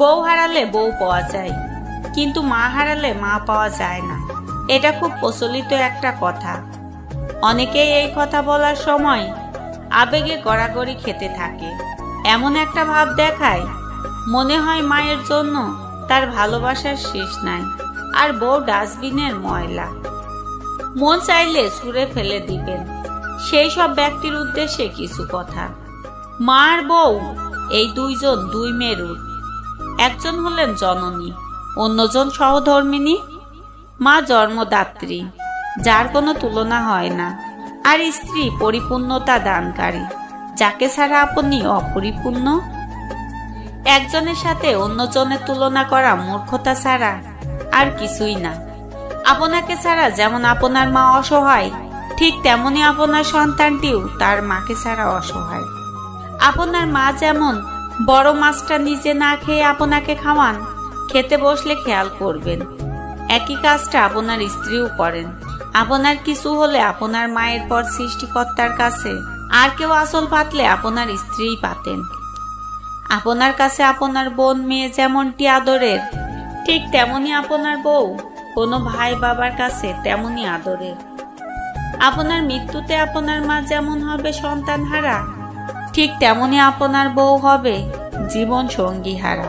বউ হারালে বউ পাওয়া যায়, কিন্তু মা হারালে মা পাওয়া যায় না। এটা খুব প্রচলিত একটা কথা। অনেকেই এই কথা বলার সময় আবেগে গড়াগড়ি খেতে থাকে। এমন একটা ভাব দেখায়, মনে হয় মায়ের জন্য তার ভালোবাসার শেষ নাই, আর বউ ডাস্টবিনের ময়লা। মন চাইলে ছুঁড়ে ফেলে দিবেন। সেই সব ব্যক্তির উদ্দেশ্যে কিছু কথা। মা আর বউ, এই দুইজন দুই মেরুর একজন হলেন জননী, অন্যজন সহধর্মিনী মা জন্মদাত্রী, যার কোনো তুলনা হয় না। আর স্ত্রী পরিপূর্ণতা দানকারী, যাকে ছাড়া আপনি অপরিপূর্ণ? একজনের সাথে অন্যজনের তুলনা করা মূর্খতা ছাড়া আর কিছুই না। আপনাকে ছাড়া যেমন আপনার মা অসহায়, ঠিক তেমনি আপনার সন্তানটিও তার মাকে ছাড়া অসহায়। আপনার মা যেমন বড় মাছটা নিজে না খেয়ে আপনাকে খাওয়ান? খেতে বসলে খেয়াল করবেন। একই কাজটা আপনার স্ত্রীও করেন। আপনার কিছু হলে আপনার মায়ের পর সৃষ্টিকর্তার কাছে। আর কেউ আসল পাতলে আপনার স্ত্রীই পাতেন। আপনার কাছে আপনার বোন মেয়ে যেমনটি আদরের, ঠিক তেমনি আপনার বউ। কোনো ভাই বাবার কাছে তেমনি আদরের। আপনার মৃত্যুতে আপনার মা যেমন হবে সন্তান হারা ঠিক তেমনই আপনার বউ হবে জীবন সঙ্গী হারা